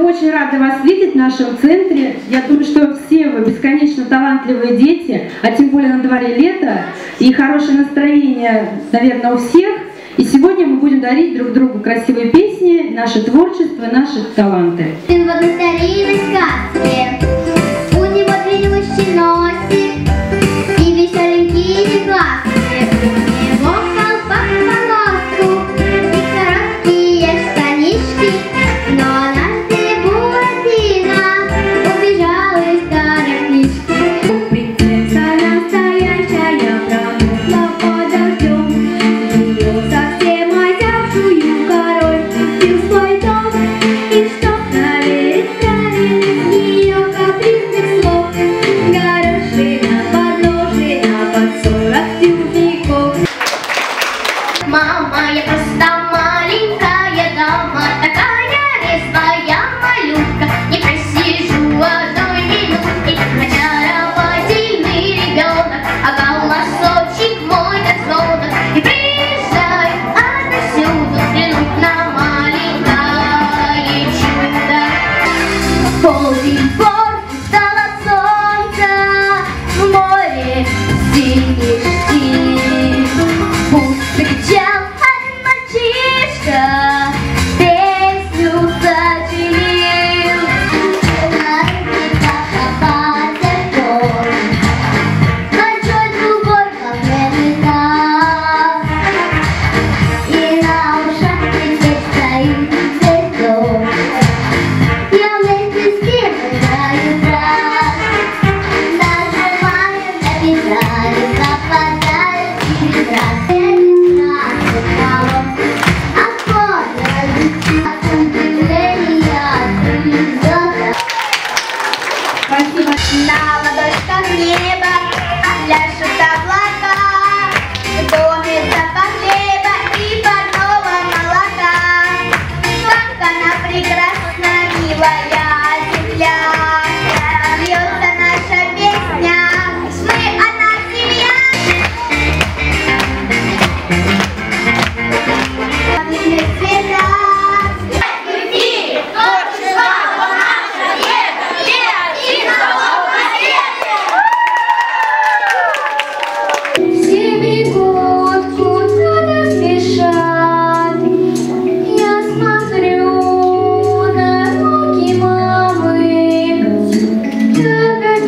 Мы очень рады вас видеть в нашем центре. Я думаю, что все вы бесконечно талантливые дети, а тем более на дворе лето, и хорошее настроение, наверное, у всех. И сегодня мы будем дарить друг другу красивые песни, наше творчество, наши таланты. Ты благодарила сказки. небо, а пляшут облака, Гонится под хлеба и под нового молока. Как она прекрасна, милая,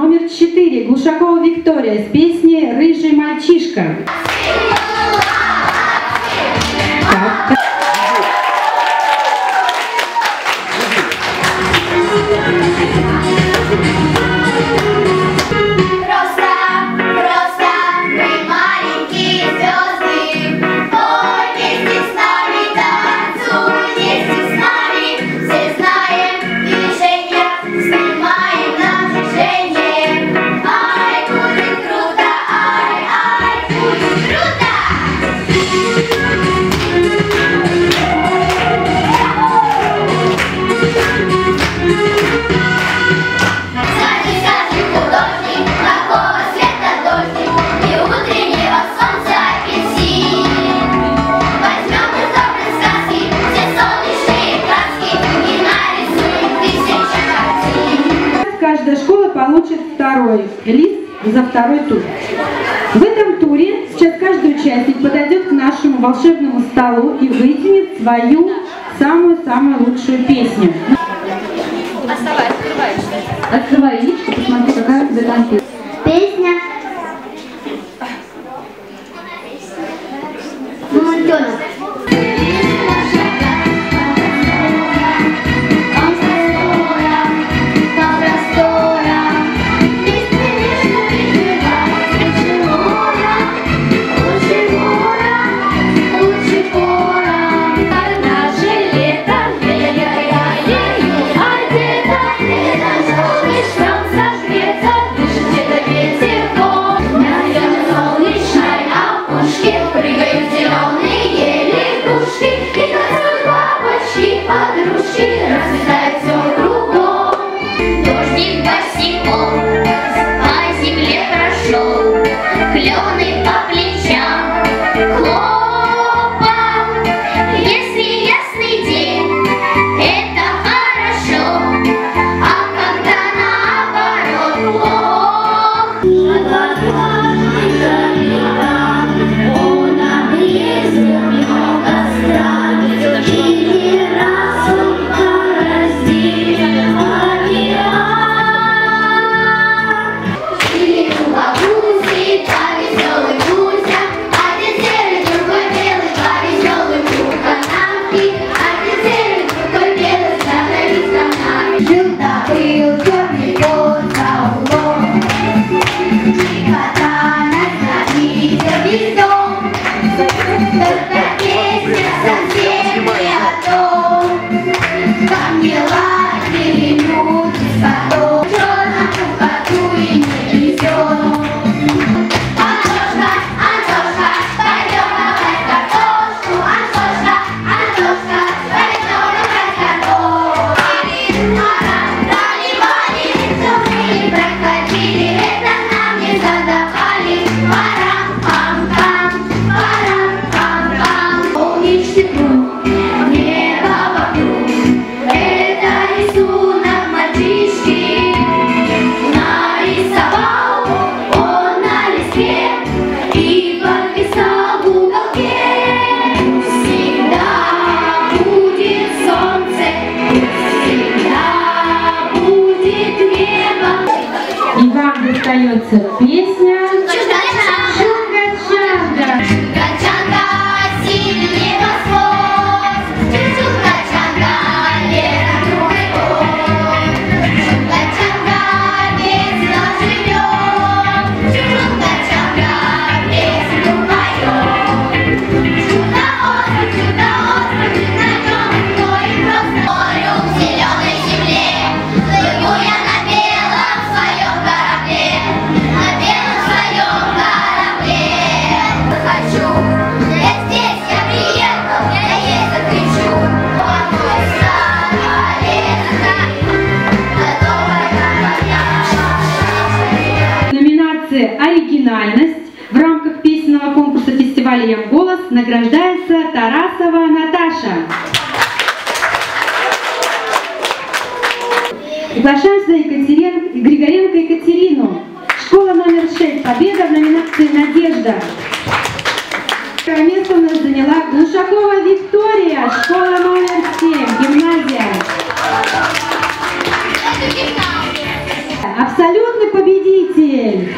Номер четыре Глушакова Виктория с песней «Рыжий мальчишка». получит второй лист за второй тур. В этом туре сейчас каждый участник подойдет к нашему волшебному столу и вытянет свою самую-самую лучшую песню. Открывай, открывай. Открывай яичко, посмотри, какая у тебя песня. Песня босиком По земле прошел Клены по плечам. Хлопал Если ясный день Это хорошо. А когда наоборот servir оригинальность в рамках песенного конкурса фестиваля «Ям голос» награждается Тарасова Наташа. Приглашаем сюда Екатерин... Григоренко Екатерину. Школа номер 6. Победа в номинации «Надежда». Первое место у нас заняла Глушакова Виктория. Школа номер 7. Гимназия. Абсолютный победитель.